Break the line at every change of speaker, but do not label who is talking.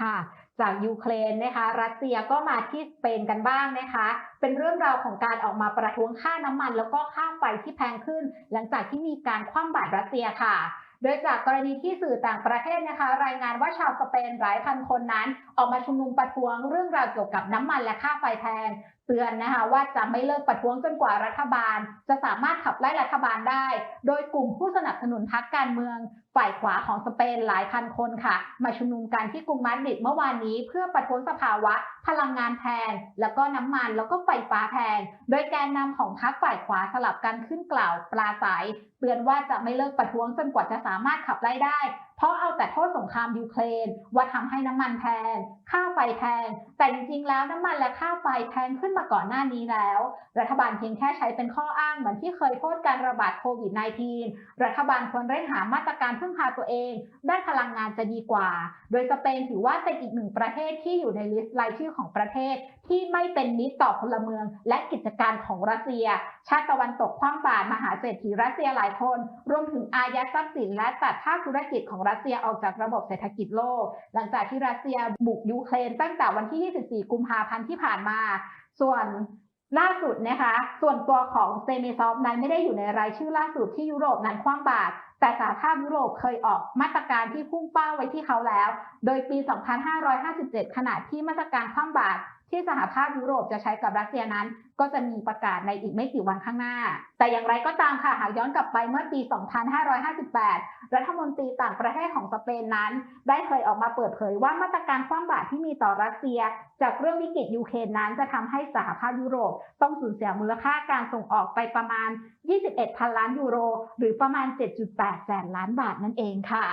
ค่ะ จากยูเครนนะคะ รัสเซียก็มาที่สเปนกันบ้างนะคะ เป็นเรื่องราวของการออกมาประท้วงค่าน้ำมัน แล้วก็ค่าไฟที่แพงขึ้น หลังจากที่มีการคว่ำบาตรรัสเซียค่ะโดยจากกรณีที่สื่อต่างประเทศนะคะ รายงานว่าชาวสเปนหลายพันคนนั้น ออกมาชุมนุมประท้วงเรื่องราวเกี่ยวกับน้ำมันและค่าไฟแพง เตือนนะคะว่าจะไม่เลิกประท้วงจนกว่ารัฐบาล จะสามารถขับไล่รัฐบาลได้ โดยกลุ่มผู้สนับสนุนพรรคการเมือง ฝ่ายขวาของสเปนหลายพันคนค่ะ มาชุมนุมกันที่กรุงมาดริดเมื่อวานนี้ เพื่อประท้วงสภาวะ พลังงานแพง แล้วก็น้ำมันแล้วก็ไฟฟ้าแพง โดยแกนนำของพรรคฝ่ายขวาสลับกันขึ้นกล่าวปลาใสเตือนว่าจะไม่เลิกประท้วงจนกว่าจะสามารถขับไล่ได้ เพราะเอาแต่โทษสงครามยูเครนว่าทำให้น้ำมันแพง ค่าไฟแพง แต่จริงๆแล้วน้ำมันและค่าไฟแพงขึ้นมาก่อนหน้านี้แล้ว รัฐบาลเพียงแค่ใช้เป็นข้ออ้างเหมือนที่เคยโทษการระบาดโควิด -19 รัฐบาลควรเร่งหามาตรการพึ่งพาตัวเอง ด้านพลังงานจะดีกว่า โดยสเปนถือว่าเป็นอีกหนึ่งประเทศที่อยู่ในลิสต์รายชื่อของประเทศ ที่ไม่เป็นมิตรต่อพลเมือง และกิจการของรัสเซีย ชาติตะวันตกคว้างบาตรมหาเศรษฐีรัสเซียหลายคน รวมถึงอายัดทรัพย์สินและตัดภาคธุรกิจของรัสเซียออกจากระบบเศรษฐกิจโลก หลังจากที่รัสเซียบุกยูเครนตั้งแต่วันที่ 24 กุมภาพันธ์ที่ผ่านมา ส่วนล่าสุดนะคะ ส่วนตัวของเซมิซอฟนั้นไม่ได้อยู่ในรายชื่อล่าสุดที่ยุโรปนั้นคว่ำบาตรแต่สหภาพยุโรปเคยออกมาตรการที่พุ่งเป้าไว้ที่เขาแล้ว โดยปี 2557 ขณะที่มาตรการคว่ำบาตร ที่สหภาพยุโรปจะใช้กับรัสเซียนั้น ก็จะมีประกาศในอีกไม่กี่วันข้างหน้า แต่อย่างไรก็ตามค่ะหากย้อนกลับไปเมื่อปี 2558 รัฐมนตรีต่างประเทศของสเปนนั้น ได้เคยออกมาเปิดเผยว่ามาตรการคว่ำบาตรที่มีต่อรัสเซีย จากเรื่องวิกฤตยูเครนนั้นจะทำให้สหภาพยุโรป ต้องสูญเสียมูลค่าการส่งออกไปประมาณ 21 พันล้านยูโร หรือประมาณ 7.8 แสนล้านบาทนั่นเองค่ะ